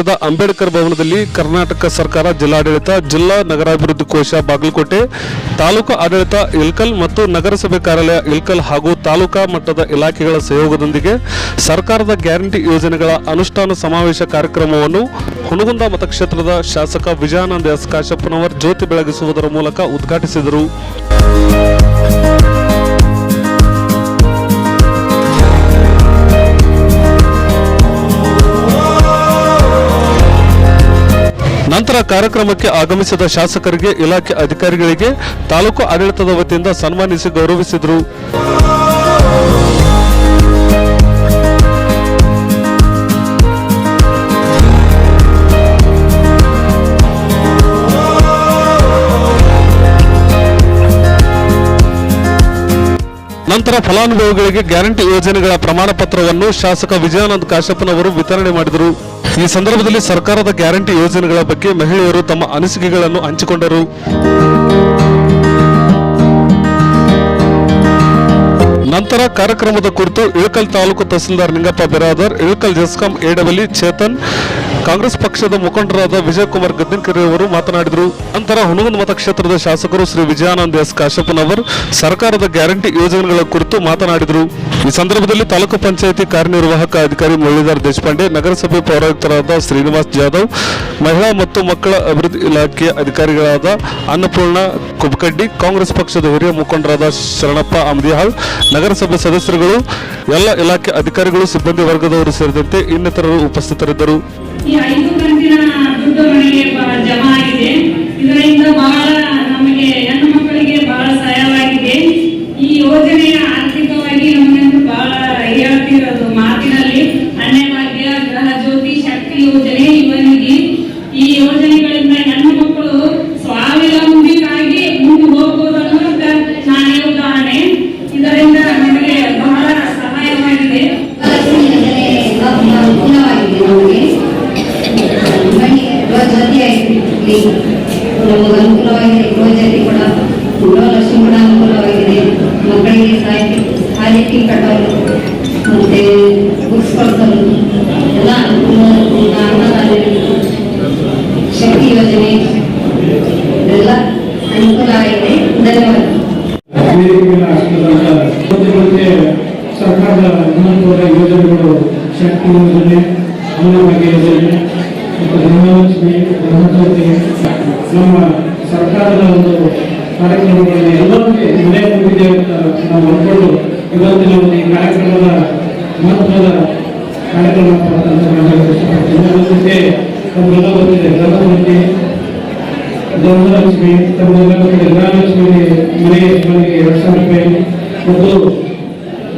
ನಗರದ ಅಂಬೇಡ್ಕರ್ ಭವನದಲ್ಲಿ ಕರ್ನಾಟಕ ಸರ್ಕಾರ ಜಿಲ್ಲಾಡಳಿತ, ಜಿಲ್ಲಾ ನಗರಾಭಿವೃದ್ಧಿ ಕೋಶ ಬಾಗಲಕೋಟೆ, ತಾಲೂಕು ಆಡಳಿತ ಇಲ್ಕಲ್ ಮತ್ತು ನಗರಸಭೆ ಕಾರ್ಯಾಲಯ ಇಲ್ಕಲ್ ಹಾಗೂ ತಾಲೂಕಾ ಮಟ್ಟದ ಇಲಾಖೆಗಳ ಸಹಯೋಗದೊಂದಿಗೆ ಸರ್ಕಾರದ ಗ್ಯಾರಂಟಿ ಯೋಜನೆಗಳ ಅನುಷ್ಠಾನ ಸಮಾವೇಶ ಕಾರ್ಯಕ್ರಮವನ್ನು ಹುಣಗುಂದ ಮತಕ್ಷೇತ್ರದ ಶಾಸಕ ವಿಜಯಾನಂದ ಎಸ್ ಕಾಶಪ್ಪನವರ್ ಜ್ಯೋತಿ ಬೆಳಗಿಸುವುದರ ಮೂಲಕ ಉದ್ಘಾಟಿಸಿದರು. ಕಾರ್ಯಕ್ರಮಕ್ಕೆ ಆಗಮಿಸಿದ ಶಾಸಕರಿಗೆ, ಇಲಾಖೆ ಅಧಿಕಾರಿಗಳಿಗೆ ತಾಲೂಕು ಆಡಳಿತದ ವತಿಯಿಂದ ಸನ್ಮಾನಿಸಿ ಗೌರವಿಸಿದರು. ನಂತರ ಫಲಾನುಭವಿಗಳಿಗೆ ಗ್ಯಾರಂಟಿ ಯೋಜನೆಗಳ ಪ್ರಮಾಣ ಪತ್ರವನ್ನು ಶಾಸಕ ವಿಜಯಾನಂದ ಕಾಶಪ್ಪನವರು ವಿತರಣೆ ಮಾಡಿದರು. ಈ ಸಂದರ್ಭದಲ್ಲಿ ಸರ್ಕಾರದ ಗ್ಯಾರಂಟಿ ಯೋಜನೆಗಳ ಬಗ್ಗೆ ಮಹಿಳೆಯರು ತಮ್ಮ ಅನಿಸಿಕೆಗಳನ್ನು ಹಂಚಿಕೊಂಡರು. ನಂತರ ಕಾರ್ಯಕ್ರಮದ ಕುರಿತು ಇಳಕಲ್ ತಾಲೂಕು ತಹಸೀಲ್ದಾರ್ ನಿಂಗಪ್ಪ ಬಿರಾದರ್, ಇಳಕಲ್ ಜಸ್ಕಾಂ ಎಡಬಲಿ ಚೇತನ್, ಕಾಂಗ್ರೆಸ್ ಪಕ್ಷದ ಮುಖಂಡರಾದ ವಿಜಯಕುಮಾರ್ ಗದ್ದಿನಕೆರೆ ಅವರು ಮಾತನಾಡಿದರು. ನಂತರ ಹುನಗುಂದ ಮತಕ್ಷೇತ್ರದ ಶಾಸಕರು ಶ್ರೀ ವಿಜಯಾನಂದ ಎಸ್ ಕಾಶಪ್ಪನವರ್ ಸರ್ಕಾರದ ಗ್ಯಾರಂಟಿ ಯೋಜನೆಗಳ ಕುರಿತು ಮಾತನಾಡಿದರು. ಈ ಸಂದರ್ಭದಲ್ಲಿ ತಾಲೂಕು ಪಂಚಾಯಿತಿ ಕಾರ್ಯನಿರ್ವಾಹಕ ಅಧಿಕಾರಿ ಮುರಳೀಧರ್ ದೇಶಪಾಂಡೆ, ನಗರಸಭೆ ಪೌರಾಯುಕ್ತರಾದ ಶ್ರೀನಿವಾಸ್ ಜಾಧವ್, ಮಹಿಳಾ ಮತ್ತು ಮಕ್ಕಳ ಅಭಿವೃದ್ಧಿ ಇಲಾಖೆಯ ಅಧಿಕಾರಿಗಳಾದ ಅನ್ನಪೂರ್ಣ ಕುಬ್ಕಡ್ಡಿ, ಕಾಂಗ್ರೆಸ್ ಪಕ್ಷದ ಹಿರಿಯ ಮುಖಂಡರಾದ ಶರಣಪ್ಪ ಅಮದಿಹಾಳ್, ನಗರಸಭೆ ಸದಸ್ಯರುಗಳು, ಎಲ್ಲ ಇಲಾಖೆ ಅಧಿಕಾರಿಗಳು, ಸಿಬ್ಬಂದಿ ವರ್ಗದವರು ಸೇರಿದಂತೆ ಇನ್ನಿತರರು ಉಪಸ್ಥಿತರಿದ್ದರು. ಇದರಿಂದ ಬಹಳ ನಮಗೆ ಹೆಣ್ಣು ಮಕ್ಕಳಿಗೆ ಬಹಳ ಸಹಾಯವಾಗಿದೆ. ಈ ಯೋಜನೆಯ ಮಾತಿನಲ್ಲಿ ಅನ್ಯ ಭಾಗ್ಯ ಜ್ಯೋತಿ ಶಕ್ತಿ ಯೋಜನೆ ಸರ್ಕಾರದ ಯೋಜನೆಗಳು, ಶಕ್ತಿ ಯೋಜನೆ ಅನ್ನಭಾಗ್ಯ ಯೋಜನೆ, ಮತ್ತು ಧನಲಕ್ಷ್ಮಿ ಗೃಹಜ್ಯೋತಿ ನಮ್ಮ ಸರ್ಕಾರದ ಒಂದು ಕಾರ್ಯಕ್ರಮಗಳಲ್ಲಿ ಎಲ್ಲರಿಗೆ ಮನೆ ಮುಗಿದೆ ಅಂತ ನಾವು ಅಂದ್ಕೊಂಡು ಇವತ್ತಿನ ಒಂದು ಈ ಕಾರ್ಯಕ್ರಮದ ಮಹತ್ವದ ಕಾರ್ಯಕ್ರಮ ಜೊತೆ ನಮಗೆಲ್ಲ ಗೊತ್ತಿದೆ ಗೃಹಜ್ಯೋತಿ ಗೃಹಲಕ್ಷ್ಮಿ ಮನೆ ಮನೆಗೆ ಎರಡು ಸಾವಿರ ರೂಪಾಯಿ. ಮತ್ತು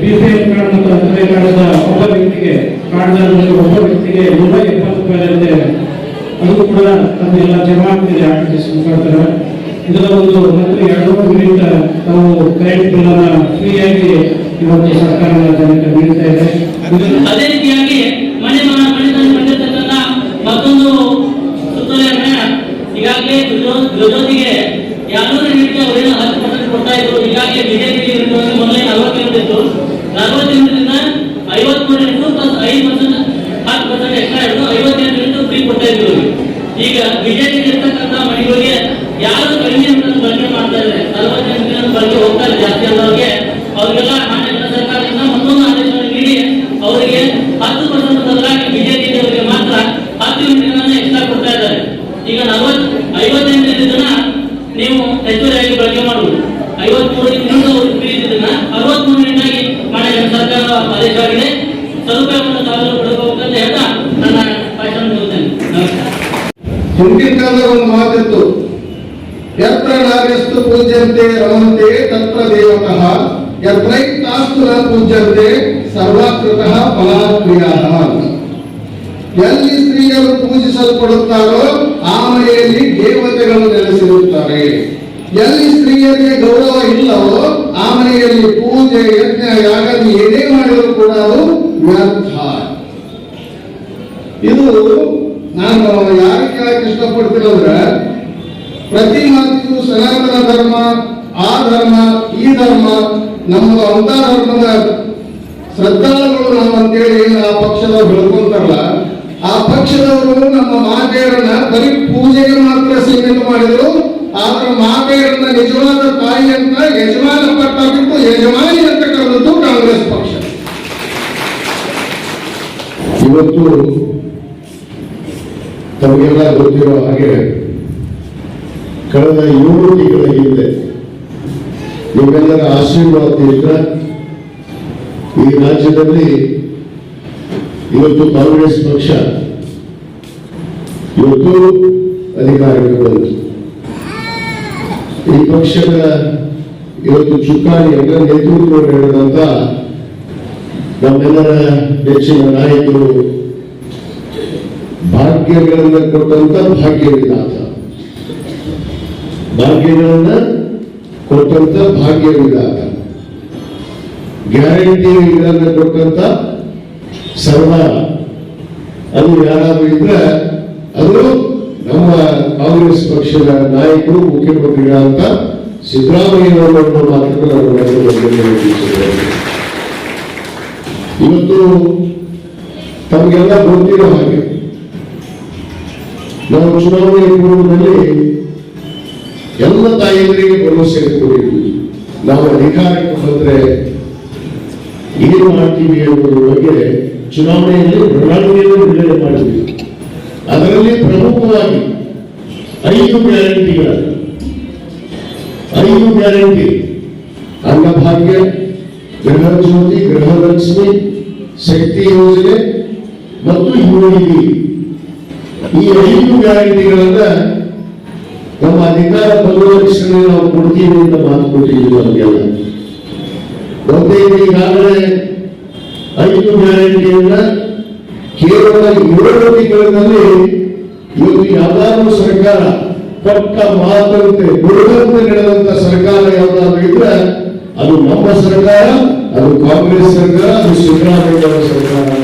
ಬಿ ಪಿ ಎಲ್ ಕಾರ್ಡ್ ಮತ್ತು ಕಾರ್ಡದ ಒಬ್ಬ ವ್ಯಕ್ತಿಗೆ ಕಾರ್ಡ್ದಾರರಿಗೆ ಒಬ್ಬ ವ್ಯಕ್ತಿಗೆ ನೂರ ಎಪ್ಪತ್ತು ರೂಪಾಯಿದಂತೆ ಅದು ಕೂಡ ತಮ್ಮೆಲ್ಲ ಜಮಾ ಆಗ್ತಿದೆ ಆರ್ ಟಿ ಮುಖಾಂತರ ಇದರ ಒಂದು ಮತ್ತು ಎರಡು ಯೂನಿಟ್ ನಾವು ಕರೆಂಟ್ ಬಿಲ್ ಅನ್ನ ಫ್ರೀಯಾಗಿ ಇವತ್ತು ಸರ್ಕಾರ ಜನಕ್ಕೆ ನೀಡ್ತಾ ಇದೆ. ಅದೇ ರೀತಿಯಾಗಿ ಮನೆ ಮನ ಮನೆತನ ಬಂದಿರತಕ್ಕಂತ ಮತ್ತೊಂದು ಸುತ್ತೋಲೆಯನ್ನ ಈಗಾಗಲೇ ಗೃಹಜ್ಯೋತಿಗೆ ಎರಡ್ನೂರ ಯೂನಿಟ್ಗೆ ಅವರೇನು ಹತ್ತು ಪರ್ಸೆಂಟ್ ಕೊಡ್ತಾ ಇದ್ರು. ಈಗಾಗಲೇ ಬಿಜೆಪಿ ಮೊದಲೇ ನಲವತ್ತು ಯೂನಿಟ್ ಇತ್ತು. ನಲವತ್ತು ಯೂನಿಟ್ರಿಂದ ಐವತ್ಮೂರು ಯೂನಿಟ್ ಪ್ಲಸ್ ಐದು ಪರ್ಸೆಂಟ್ ಹತ್ತು ಪರ್ಸೆಂಟ್ ಎಕ್ಸ್ಟ್ರಾ ಹಿಡಿದು ಫ್ರೀ ಕೊಡ್ತಾ ಈಗ ಬಿಜೆಪಿ ಇರ್ತಕ್ಕಂಥ ಮನೆಗಳಿಗೆ ಯಾರು ಕಡಿಮೆ ಬಳಕೆ ಮಾಡ್ತಾ ಇದ್ದಾರೆ. ನಲವತ್ತೆಂಟು ಬಳಕೆ ಹೋಗ್ತಾ ಇಲ್ಲ ಜಾಸ್ತಿ ಅನ್ನೋರಿಗೆ ಅವರಿಗೆಲ್ಲ ಮಾನ್ಯ ಸರ್ಕಾರದಿಂದ ಮತ್ತೊಂದು ಆದೇಶ ನೀಡಿ ಅವರಿಗೆ ಹತ್ತು ಪರ್ಸೆಂಟ್ ಬದಲಾಗಿ ಬಿಜೆಪಿ ಅವರಿಗೆ ಮಾತ್ರ ಹತ್ತು ಯೂನಿಟ್ಗಳನ್ನ ಎಕ್ಸ್ಟ್ರಾ ಕೊಡ್ತಾ ಇದ್ದಾರೆ. ಈಗ ನಲವತ್ ಐವತ್ತೆಂಟು ಜನ ನೀವು ಹೆಚ್ಚುವರಿಯಾಗಿ ಬಳಕೆ ಮಾಡುವುದು ಐವತ್ಮೂರು ಯೂನಿಟ್ ಹಿಂದಿನ ಕಾಲದ ಒಂದು ಮಾತಿತ್ತು. ಯತ್ರ ನಾರ್ಯಸ್ತು ಪೂಜ್ಯಂತೆ ರಮಂತೆ, ತತ್ರ ದೇವತಃ. ಯತ್ರೈತಾಸ್ತು ನ ಪೂಜ್ಯಂತೆ, ಸರ್ವಾಕೃತಃ ಫಲಾಕ್ರಿಯಾಃ ಎಲ್ಲಿ ಸ್ತ್ರೀಯರು ಪೂಜಿಸಲ್ಪಡುತ್ತಾರೋ ಆ ಮನೆಯಲ್ಲಿ ದೇವತೆಗಳು ನೆಲೆಸಿರುತ್ತಾರೆ ಎಲ್ಲಿ ಸ್ತ್ರೀಯರಿಗೆ ಗೌರವ ಇಲ್ಲವೋ ಆ ಮನೆಯಲ್ಲಿ ಪೂಜೆ, ಯಜ್ಞ ಯಾಗದಿ ಏನೇ ಮಾಡಿದರೂ ಕೂಡ ಅದು ವ್ಯರ್ಥ. ಇದು ನಾನು ಯಾರು ಕೇಳಕ್ಕೆ ಇಷ್ಟಪಡ್ತೀನಿ ಅಂದ್ರೆ, ಪ್ರತಿ ಮಾತಿಗೂ ಸನಾತನ ಧರ್ಮ, ಆ ಧರ್ಮ, ಈ ಧರ್ಮ, ನಮ್ಮ ಅಂತ ಧರ್ಮದ ಶ್ರದ್ಧಾಳುಗಳು ನಾವು ಅಂತೇಳಿ ಆ ಪಕ್ಷದ ಬೆಳ್ಕೊಂತಾರಲ್ಲ, ಆ ಪಕ್ಷದವರು ನಮ್ಮ ಮಾತೆಯರನ್ನ ಬರೀ ಪೂಜೆಗೆ ಮಾತ್ರ ಸೀಮಿತ ಮಾಡಿದರು, ಆದ್ರೆ ಮಾತೆಯರನ್ನ ನಿಜವಾದ ತಾಯಿ ಅಂತ ಯಜಮಾನ ಪಟ್ಟಾಗಿತ್ತು ಯಜಮಾನಿ ಅಂತ ಕರೆದದ್ದು ಕಾಂಗ್ರೆಸ್ ಪಕ್ಷ. ಇವತ್ತು ತಮಗೆಲ್ಲ ಗೊತ್ತಿರೋ ಹಾಗೆ ಕಳೆದ ಏಳು ತಿಂಗಳ ಹಿಂದೆ ನಿಮ್ಮೆಲ್ಲರ ಆಶೀರ್ವಾದದಿಂದ ಈ ರಾಜ್ಯದಲ್ಲಿ ಇವತ್ತು ಕಾಂಗ್ರೆಸ್ ಪಕ್ಷ ಇವತ್ತು ಅಧಿಕಾರಕ್ಕೆ ಬಂತು. ಈ ಪಕ್ಷದ ಇವತ್ತು ಚುಕ್ಕಾಣಿಯನ್ನು ನೇತೃತ್ವ ಹೇಳಿದಂತ ನಮ್ಮೆಲ್ಲರ ನೆಚ್ಚಿನ ನಾಯಕರು ಭಾಗ್ಯಗಳನ್ನ ಕೊಟ್ಟಂತ ಭಾಗ್ಯ ವಿಧಾತ ಭಾಗ್ಯಗಳನ್ನ ಕೊಟ್ಟಂತ ವಿಧಾತ ಗ್ಯಾರಂಟಿಗಳನ್ನ ಕೊಟ್ಟಂತ ಸರ್ವ. ಅದು ಯಾರಾದ್ರೂ ಇದ್ರೆ ಅದು ನಮ್ಮ ಕಾಂಗ್ರೆಸ್ ಪಕ್ಷದ ನಾಯಕರು, ಮುಖ್ಯಮಂತ್ರಿಗಳಂತ ಸಿದ್ದರಾಮಯ್ಯನವರನ್ನು ಮಾತ್ರ. ಇವತ್ತು ತಮಗೆಲ್ಲ ಗೊತ್ತಿರೋ ಹಾಗೆ ನಾವು ಚುನಾವಣೆ ಪೂರ್ವದಲ್ಲಿ ಎಲ್ಲ ತಾಯಿಯರಿಗೆ ಭರವಸೆ ಕೊಟ್ಟಿದ್ವಿ ನಾವು ಅಧಿಕಾರಕ್ಕೆ ಬಂದ್ರೆ ಏನು ಮಾಡ್ತೀವಿ ಅನ್ನೋದ್ರ ಬಗ್ಗೆ ಚುನಾವಣೆಯಲ್ಲಿ ಪ್ರಣಾಳಿಕೆಯನ್ನು ಬಿಡುಗಡೆ ಮಾಡಿದ್ವಿ ಅದರಲ್ಲಿ ಪ್ರಮುಖವಾಗಿ ಐದು ಗ್ಯಾರಂಟಿಗಳ, ಐದು ಗ್ಯಾರಂಟಿ. ಅನ್ನಭಾಗ್ಯ ಗೃಹ ಜ್ಯೋತಿ ಗೃಹಲಕ್ಷ್ಮಿ ಶಕ್ತಿ ಯೋಜನೆ ಮತ್ತು ಯುವನಿಧಿ ಈ ಐದು ಗ್ಯಾರಂಟಿಗಳನ್ನ ನಮ್ಮ ಅಧಿಕಾರ ಬದಲಾಯಿಸಲು ನಾವು ಕೊಡ್ತೀವಿ ಅಂತ ಮಾತು ಕೊಟ್ಟಿದ್ದೀವಿ ಬಹುತೇಕ ಈಗಾಗಲೇ ಐದು ಗ್ಯಾರಂಟಿಯನ್ನ ಕೇವಲ ಏಳು ತಿಂಗಳಲ್ಲಿ ಇವತ್ತು ಯಾವ್ದಾದ್ರು ಸರ್ಕಾರ ಪಕ್ಕ ಮಾತಂತೆ ನುಡಿದಂತೆ ನಡೆದಂತ ಸರ್ಕಾರ ಯಾವ್ದಾದ್ರು ಇದ್ರೆ ಅದು ನಮ್ಮ ಸರ್ಕಾರ, ಅದು ಕಾಂಗ್ರೆಸ್ ಸರ್ಕಾರ, ಅದು ಸಿದ್ದರಾಮಯ್ಯ ಸರ್ಕಾರ.